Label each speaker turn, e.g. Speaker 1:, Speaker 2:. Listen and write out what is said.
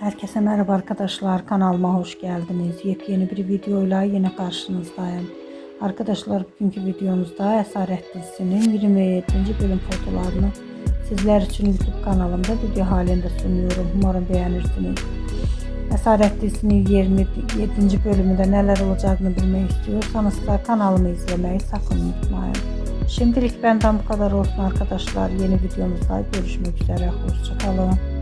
Speaker 1: Herkese merhaba arkadaşlar. Kanalıma hoş geldiniz. Yepyeni bir videoyla yine karşınızdayım. Arkadaşlar bugünkü videomuzda Esaret dizisinin 27. bölüm fotolarını sizler için YouTube kanalımda video halinde sunuyorum. Umarım beğenirsiniz. Esaret dizisinin 27. bölümünde neler olacağını bilmek istiyorsanız da kanalımı izlemeyi sakın unutmayın. Şimdilik benden bu kadar olsun arkadaşlar. Yeni videomuzda görüşmek üzere. Hoşçakalın.